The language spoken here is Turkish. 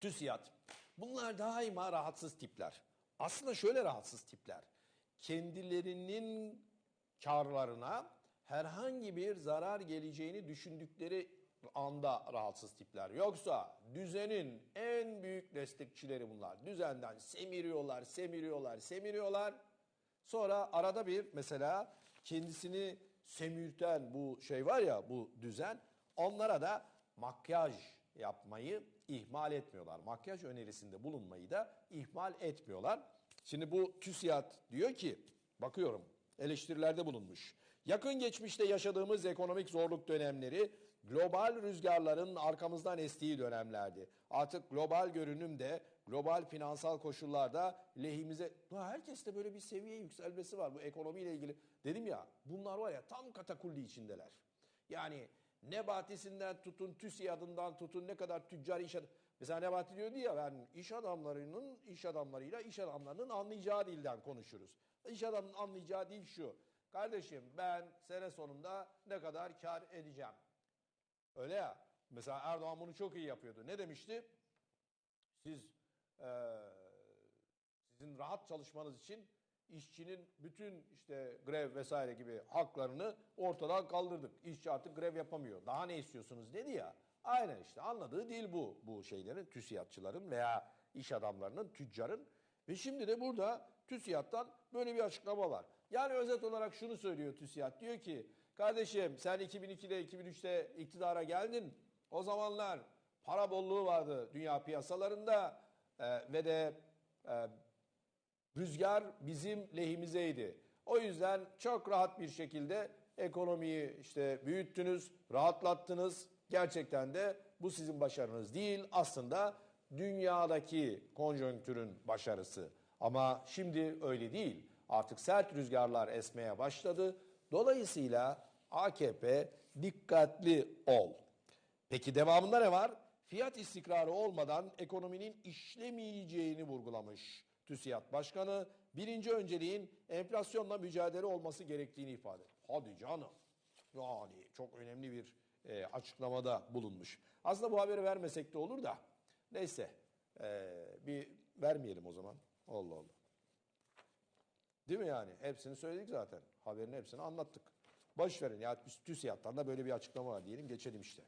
TÜSİAD. Bunlar daima rahatsız tipler. Aslında şöyle rahatsız tipler. Kendilerinin karlarına herhangi bir zarar geleceğini düşündükleri anda rahatsız tipler. Yoksa düzenin en büyük destekçileri bunlar. Düzenden semiriyorlar, semiriyorlar, semiriyorlar. Sonra arada bir mesela kendisini semirten bu şey var ya bu düzen onlara da makyaj yapmayı ihmal etmiyorlar. Makyaj önerisinde bulunmayı da ihmal etmiyorlar. Şimdi bu TÜSİAD diyor ki bakıyorum eleştirilerde bulunmuş. Yakın geçmişte yaşadığımız ekonomik zorluk dönemleri global rüzgarların arkamızdan estiği dönemlerdi. Artık global görünüm de global finansal koşullarda lehimize... Herkeste böyle bir seviye yükselmesi var bu ekonomiyle ilgili. Dedim ya bunlar var ya tam katakulli içindeler. Yani Nebati'sinden tutun, TÜSİAD'ından tutun ne kadar tüccar iş adamı. Mesela Nebati diyordu ya ben iş adamlarının, iş adamlarıyla iş adamlarının anlayacağı dilden konuşuruz. İş adamının anlayacağı dil şu. Kardeşim ben sene sonunda ne kadar kar edeceğim. Öyle ya. Mesela Erdoğan bunu çok iyi yapıyordu. Ne demişti? Siz eee, sizin rahat çalışmanız için işçinin bütün işte grev vesaire gibi haklarını ortadan kaldırdık. İşçi artık grev yapamıyor. Daha ne istiyorsunuz dedi ya. Aynen işte anladığı dil bu. Bu şeylerin, TÜSİADçıların veya iş adamlarının, tüccarın. Ve şimdi de burada TÜSİAD'dan böyle bir açıklama var. Yani özet olarak şunu söylüyor TÜSİAD. Diyor ki kardeşim sen 2002'de 2003'te iktidara geldin. O zamanlar para bolluğu vardı dünya piyasalarında Ee, ve de e, rüzgar bizim lehimizeydi. O yüzden çok rahat bir şekilde ekonomiyi işte büyüttünüz, rahatlattınız. Gerçekten de bu sizin başarınız değil aslında dünyadaki konjonktürün başarısı. Ama şimdi öyle değil. Artık sert rüzgarlar esmeye başladı. Dolayısıyla AKP dikkatli ol. Peki devamında ne var? Fiyat istikrarı olmadan ekonominin işlemeyeceğini vurgulamış TÜSİAD Başkanı. Birinci önceliğin enflasyonla mücadele olması gerektiğini ifade etti. Hadi canım. Yani çok önemli bir e, açıklamada bulunmuş. Aslında bu haberi vermesek de olur da. Neyse e, bir vermeyelim o zaman. Allah Allah. Değil mi yani? Hepsini söyledik zaten. Haberin hepsini anlattık. Boş verin ya TÜSİAD'dan da böyle bir açıklama var diyelim geçelim işte.